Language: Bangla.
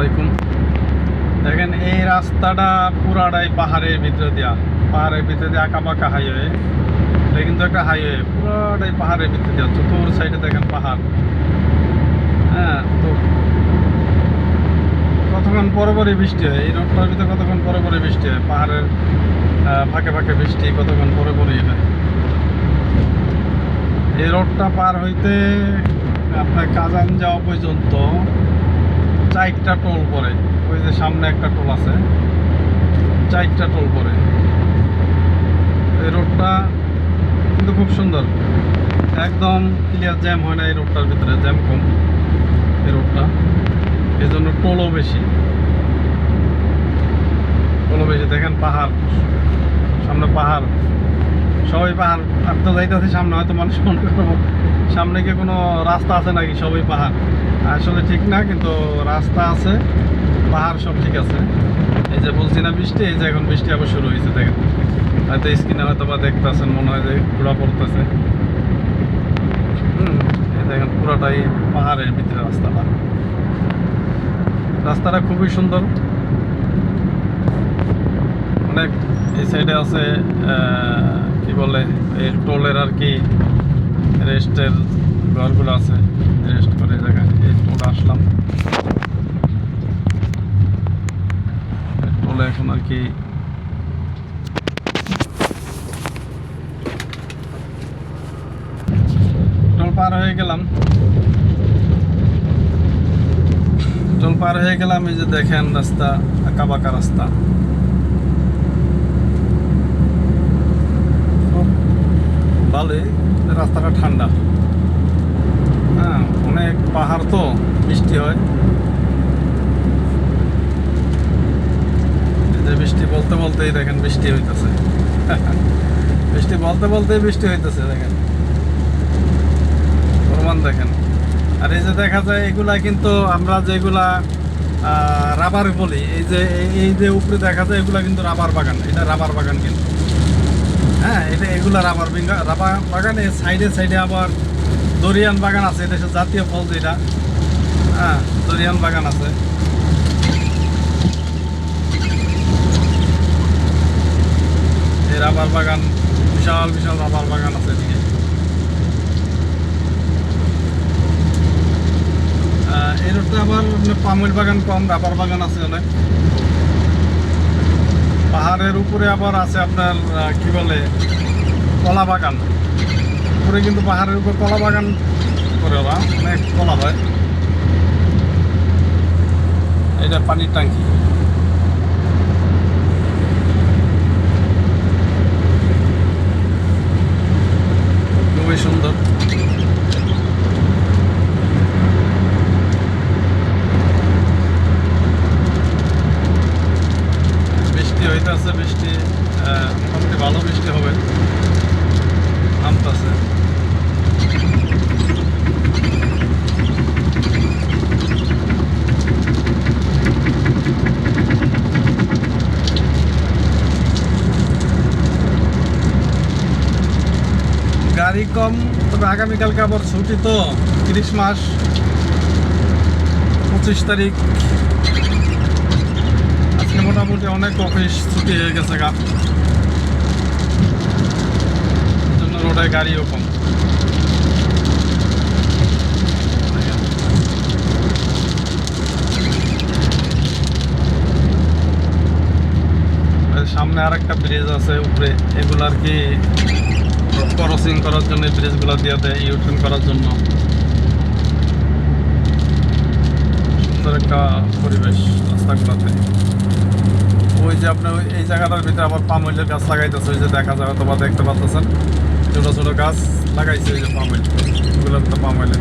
আলাইকুম। দেখেন, এই রাস্তাটা পুরাটাই পাহাড়ের ভিতরে দেওয়া পাহাড়ের ভিতরে দিয়ে আঁকা বাঁকা হাইওয়ে এটা কিন্তু একটা হাইওয়ে পুরাটাই পাহাড়ের ভিতরে দেওয়া চতুর সাইডে দেখেন পাহাড়। হ্যাঁ তো কতক্ষণ পরে পরে বৃষ্টি হয়? এই রোডটার ভিতরে কতক্ষণ পরে পরে বৃষ্টি হয়? পাহাড়ের ফাঁকে ফাঁকে বৃষ্টি কতক্ষণ পরে পরেই হয়? এই রোডটা পার হইতে আপনার কাজান যাওয়া পর্যন্ত চারটা টোল পরে। ওই যে সামনে একটা টোল আছে। চারটা টোল পরে। এই রোডটা কিন্তু খুব সুন্দর। একদম ক্লিয়ার জ্যাম হয় না এই রোডটার ভিতরে জ্যাম কম এই রোডটা। এই জন্য টোলও বেশি। টোলও বেশি। দেখেন পাহাড়। সামনে পাহাড়। সবাই পাহাড় আর তো যাইতেছি সামনে, হয়তো মানুষ মনে করব সামনে কি কোনো রাস্তা আছে নাকি? সবাই পাহাড়। আসলে ঠিক না, কিন্তু রাস্তা আছে, পাহাড় সব ঠিক আছে। এই যে বলছি না বৃষ্টি, এই যে এখন বৃষ্টি আবার শুরু হয়েছে, দেখেন। হয়তো স্ক্রিনে হয়তো বা দেখতেছেন, মনে হয় যে ঘোরা পড়তেছে। দেখেন পুরোটাই পাহাড়ের ভিতরে রাস্তাটা। রাস্তাটা খুবই সুন্দর। অনেক, এই সাইডে আছে কি বলে, এই টোলের আর কি রেস্টের ঘরগুলো আছে, রেস্ট করে জায়গায়। এই টোলে আসলাম। টোলে এখন আর কি টোল পার হয়ে গেলাম। টোল পার হয়ে গেলাম, এই যে দেখেন রাস্তা আঁকা বাঁকা রাস্তা। ভালোই রাস্তাটা ঠান্ডা। হ্যাঁ অনেক পাহাড় তো, বৃষ্টি হয়। বৃষ্টি বলতে বলতেই দেখেন বৃষ্টি হইতেছে। বৃষ্টি বলতে বলতেই বৃষ্টি হইতেছে, দেখেন। প্রমাণ দেখেন। আর এই যে দেখা যায়, এগুলা কিন্তু আমরা যেগুলা রাবার বলি, এই যে এই যে উপরে দেখা যায়, এগুলা কিন্তু রাবার বাগান। এটা রাবার বাগান কিন্তু। হ্যাঁ এটা এগুলা রাবার রাবার বাগান এর সাইডে সাইডে আবার দরিয়ান বাগান আছে, এটা জাতীয় ফল যেটা। হ্যাঁ দরিয়ান বাগান আছে। রাবার বাগান, বিশাল বিশাল রাবার বাগান আছে এদিকে। রোডটা আবার পামুল বাগান কম, রাবার বাগান আছে অনেক। পাহাড়ের উপরে আবার আছে আপনার কি বলে কলা বাগান উপরে কিন্তু পাহাড়ের উপর কলা বাগান করে ওরা, অনেক কলা হয়। এটা পানির ট্যাঙ্কি খুবই সুন্দর বৃষ্টি হইতেছে বৃষ্টি আহ, মোটামুটি ভালো বৃষ্টি হবে। নামতেছে গাড়ি কম, তবে আগামীকালকে আবার ছুটি তো, তিরিশ মাস, পঁচিশ তারিখ। আজকে মোটামুটি অনেক অফিস ছুটি হয়ে গেছে গা। রোডে গাড়িও কম সামনে আর একটা ব্রিজ আছে উপরে। এগুলো আর কি ক্রসিং করার জন্য ব্রিজগুলো দিয়ে দেয় ইউটার্ন করার জন্য। সুন্দর একটা পরিবেশ রাস্তাগুলোতে। ওই যে আপনার ওই- এই জায়গাটার ভিতরে আবার পামইলের গাছ লাগাইতেছে, ওই যে দেখা যায় অথবা দেখতে পাচ্ছেন ছোটো ছোটো গাছ লাগাইছে ওই যে পামেল ওগুলো তো পামইলের